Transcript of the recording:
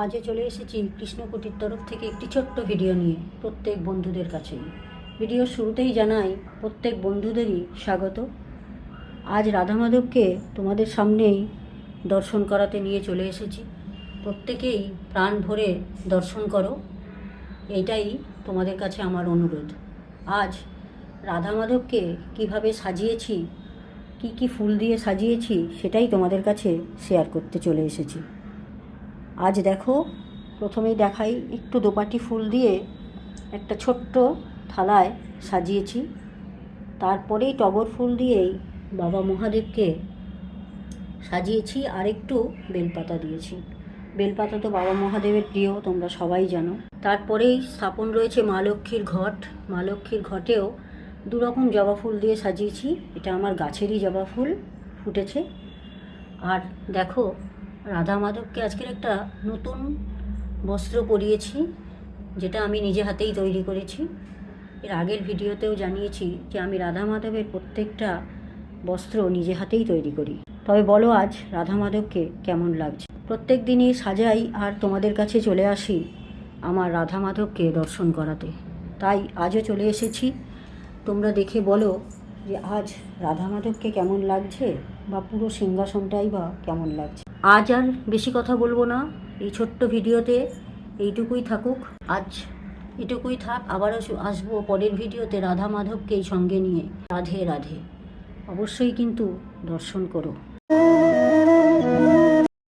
আজও চলে এসেছি কৃষ্ণকুটির তরফ থেকে একটি ছোট্ট ভিডিও নিয়ে প্রত্যেক বন্ধুদের কাছেই। ভিডিওর শুরুতেই জানাই, প্রত্যেক বন্ধুদেরই স্বাগত। আজ রাধা মাধবকে তোমাদের সামনেই দর্শন করাতে নিয়ে চলে এসেছি। প্রত্যেকেই প্রাণ ভরে দর্শন করো, এইটাই তোমাদের কাছে আমার অনুরোধ। আজ রাধা মাধবকে কীভাবে সাজিয়েছি, কি কি ফুল দিয়ে সাজিয়েছি, সেটাই তোমাদের কাছে শেয়ার করতে চলে এসেছি। আজ দেখো, প্রথমেই দেখাই একটু দোপাটি ফুল দিয়ে একটা ছোট্ট থালায় সাজিয়েছি। তারপরেই টগর ফুল দিয়েই বাবা মহাদেবকে সাজিয়েছি আর একটু বেলপাতা দিয়েছি। বেলপাতা তো বাবা মহাদেবের প্রিয়, তোমরা সবাই জানো। তারপরেই স্থাপন রয়েছে মা লক্ষ্মীর ঘট। মা লক্ষ্মীর ঘটেও দু রকম জবা ফুল দিয়ে সাজিয়েছি। এটা আমার গাছেরই জবা ফুল ফুটেছে। আর দেখো রাধা মাধবকে আজকের একটা নতুন বস্ত্র পরিয়েছি, যেটা আমি নিজে হাতেই তৈরি করেছি। এর আগের ভিডিওতেও জানিয়েছি যে আমি রাধা মাধবের প্রত্যেকটা বস্ত্র নিজে হাতেই তৈরি করি। তবে বলো আজ রাধা মাধবকে কেমন লাগছে? প্রত্যেক দিনই সাজাই আর তোমাদের কাছে চলে আসি আমার রাধা মাধবকে দর্শন করাতে। তাই আজও চলে এসেছি। তোমরা দেখে বলো যে আজ রাধা মাধবকে কেমন লাগছে বা পুরো সিংহাসনটাই বা কেমন লাগছে। আজ আর বেশি কথা বলব না। এই ছোট্ট ভিডিওতে এইটুকুই থাকুক। আজ এটুকুই থাক, আবারও আসব পরের ভিডিওতে রাধা মাধবকে এই সঙ্গে নিয়ে। রাধে রাধে। অবশ্যই কিন্তু দর্শন করো।